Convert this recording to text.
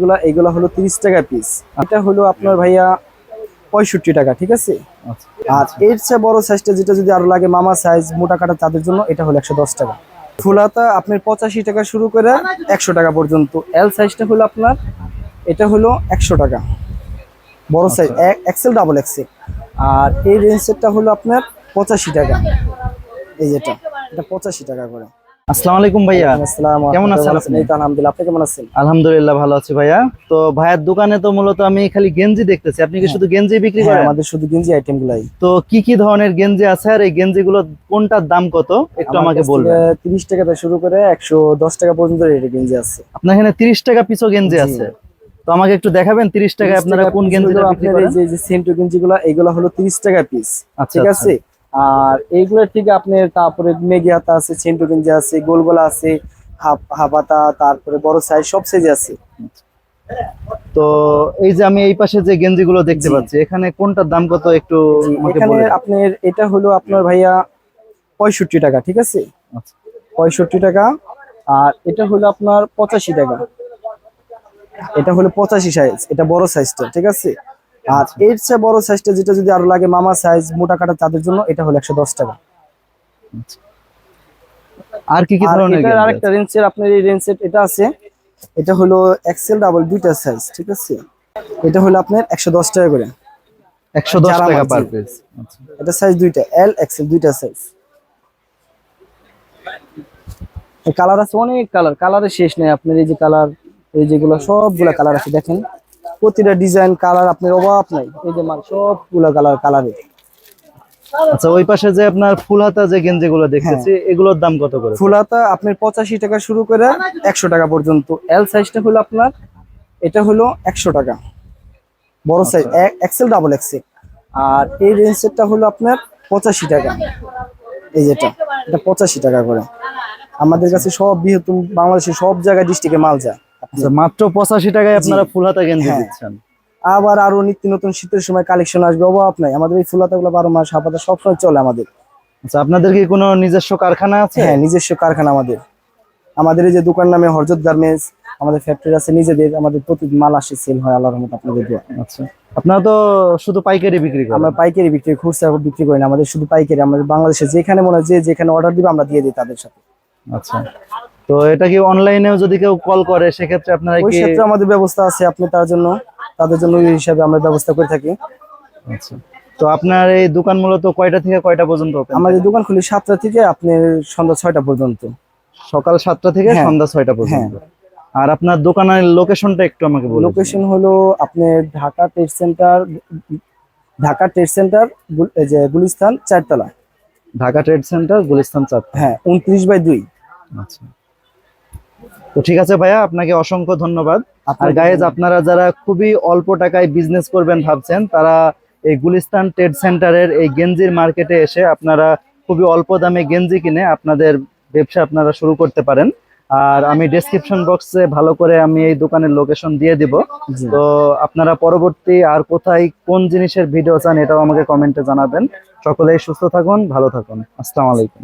এগুলা এগুলা হলো তিরিশ টাকা পিস এটা হলো আপনার ভাইয়া পঁয়ষট্টি টাকা ঠিক আছে? আচ্ছা। আর এর চেয়ে বড় সাইজটা যেটা যদি আরও লাগে মামা সাইজ মোটা কাটা তাদের জন্য এটা হলো একশো দশ টাকা। ফুলাতা আপনার পঁচাশি টাকা শুরু করে একশো টাকা পর্যন্ত। এল সাইজটা হলো আপনার এটা হলো একশো টাকা। বড় সাইজ এক্সেল ডাবল এক্সেল আর এই রেঞ্জেরটা হলো আপনার পঁচাশি টাকা। এই যেটা এটা পঁচাশি টাকা করে। আসসালামু আলাইকুম ভাইয়া। আসসালাম কেমন আছেন আপনি? আলহামদুলিল্লাহ আপনি কেমন আছেন? আলহামদুলিল্লাহ ভালো আছি ভাইয়া। তো ভাইয়ার দোকানে তো মূলত আমি খালি গেঞ্জি দেখতেছি। আপনি কি শুধু গেঞ্জি বিক্রি হ্যাঁ করেন? আমাদের শুধু গেঞ্জি আইটেম গুলাই তো কি কি ধরনের গেঞ্জি আছে? আর এই গেঞ্জি গুলো কোনটার দাম কত? একটু আমাকে বলবেন। তিরিশ টাকা থেকে শুরু করে একশো দশ টাকা পর্যন্ত রেটে গেঞ্জি আছে। আপনার এখানে তিরিশ টাকা পিছও গেঞ্জি আছে। তো আমাকে একটু দেখাবেন তিরিশ টাকা 30 আপনারা কোন গেঞ্জিটা বিক্রি করেন এই যে- সেন্টু গেঞ্জি গুলা এগুলো হলো তিরিশ টাকা পিস আচ্ছা ঠিক আচ্ছা। আছে? আর এইগুলোর থেকে আপনার তারপরে মেগি হাতা আছে সেন্টু গেঞ্জি আছে গোলগোলা আছে হাফ হাফাতা তারপরে বড় সাইজ সব সাইজ আছে। তো এই যে আমি এই পাশে যে গেঞ্জি গুলো দেখতে পাচ্ছি এখানে কোনটার দাম কত একটু এখানে আপনার এটা হলো আপনার ভাইয়া পঁয়ষট্টি টাকা ঠিক আছে? আচ্ছা। পঁয়ষট্টি টাকা আর এটা হলো আপনার পঁচাশি টাকা। এটা হলো পঁচাশি সাইজ এটা বড় সাইজটা ঠিক আছে? আর এর চেয়ে বড় সাইজটা যেটা যদি আরও লাগে মামা সাইজ মোটা কাটা তাদের জন্য এটা হলো একশো দশ টাকা। আর কি কি ধরনের গেঞ্জি আরেকটা রেঞ্জের আপনার এই রেঞ্জের এটা আছে। এটা হলো এক্সেল ডাবল দুইটা সাইজ ঠিক আছে? এটা হলো আপনার একশো দশ টাকা করে। একশো দশ যারা টাকা পার পিস এটা সাইজ দুইটা এল এক্সেল দুইটা সাইজ কালার আছে অনেক কালার কালারের শেষ নেই আপনার এই যে কালার এই যেগুলো সবগুলা কালার আছে দেখেন। প্রতিটা ডিজাইন কালার আপনার অভাব নাই। এই যে মাল সবগুলা কালার কালারে আচ্ছা ওই পাশে যে আপনার ফুল হাতা যে গেঞ্জি গুলো দেখতেছি হ্যাঁ। এগুলোর দাম কত করে? ফুলাতা আপনার পঁচাশি টাকা শুরু করে একশো টাকা পর্যন্ত। এল সাইজটা হলো আপনার এটা হলো একশো টাকা। বড় সাইজ এক্সেল ডাবল এক্সেল আর এই রেঞ্জেরটা হলো আপনার পঁচাশি টাকা। এই যেটা এটা পঁচাশি টাকা করে। আমাদের কাছে সব বৃহত্তম বাংলাদেশের সব জায়গায় ডিস্ট্রিক্টে মাল যায়। মাত্র পঁচাশি টাকায় আপনারা ফুল হাতা গেঞ্জি হ্যাঁ। দিচ্ছেন। আবার আরও নিত্য নতুন শীতের সময় কালেকশন আসবে অভাব নাই। আমাদের এই ফুলাতা গুলো বারো মাস হাপাতা সবসময় চলে আমাদের। আচ্ছা আপনাদের কি কোনো নিজস্ব কারখানা আছে? হ্যাঁ নিজস্ব কারখানা আমাদের। আমাদের এই যে দোকান নামে হরজত গার্মেন্টস আমাদের ফ্যাক্টরি আছে নিজেদের আমাদের প্রতি মাল আসে সেল হয় আল্লাহর রহমত আপনাদের দোয়া আচ্ছা আপনারা তো শুধু পাইকারি বিক্রি করেন? আমরা পাইকারি বিক্রি খুচরা বিক্রি করি না আমাদের শুধু পাইকারি আমাদের বাংলাদেশে যেখানে মনে হয় যে যেখানে অর্ডার দিবে আমরা দিয়ে দিই তাদের সাথে। আচ্ছা। তো এটা কি অনলাইনেও যদি কেউ কল করে সেক্ষেত্রে আপনারা কি ক্ষেত্রে আমাদের ব্যবস্থা আছে আপনি তার জন্য তাদের জন্য ওই হিসাবে আমরা ব্যবস্থা করে থাকি। আচ্ছা। তো আপনার এই দোকান মূলত কয়টা থেকে কয়টা পর্যন্ত open? আমাদের দোকান খুলি সাতটা থেকে আপনি সন্ধ্যা ছয়টা পর্যন্ত। সকাল সাতটা থেকে হ্যাঁ। সন্ধ্যা ছয়টা পর্যন্ত। আর আপনার দোকানের লোকেশনটা একটু আমাকে বলুন। লোকেশন হলো আপনি Dhaka trade centre Dhaka trade centre এই যে গুলিস্তান চারতলা। ঢাকা ট্রেড সেন্টার গুলিস্তান চার হ্যাঁ উনত্রিশ বাই দুই। আচ্ছা। তো ঠিক আছে ভাইয়া আপনাকে অসংখ্য ধন্যবাদ। আর আপনার গাইজ আপনারা যারা খুবই অল্প টাকায় বিজনেস করবেন ভাবছেন তারা এই গুলিস্তান ট্রেড সেন্টারের এই গেঞ্জির মার্কেটে এসে আপনারা খুবই অল্প দামে গেঞ্জি কিনে আপনাদের ব্যবসা আপনারা শুরু করতে পারেন। আর আমি ডেসক্রিপশন বক্সে ভালো করে আমি এই দোকানের লোকেশন দিয়ে দিব। তো আপনারা পরবর্তী আর কোথায় কোন জিনিসের ভিডিও চান এটাও আমাকে কমেন্টে জানাবেন। সকলেই সুস্থ থাকুন ভালো থাকুন। আসসালামু আলাইকুম।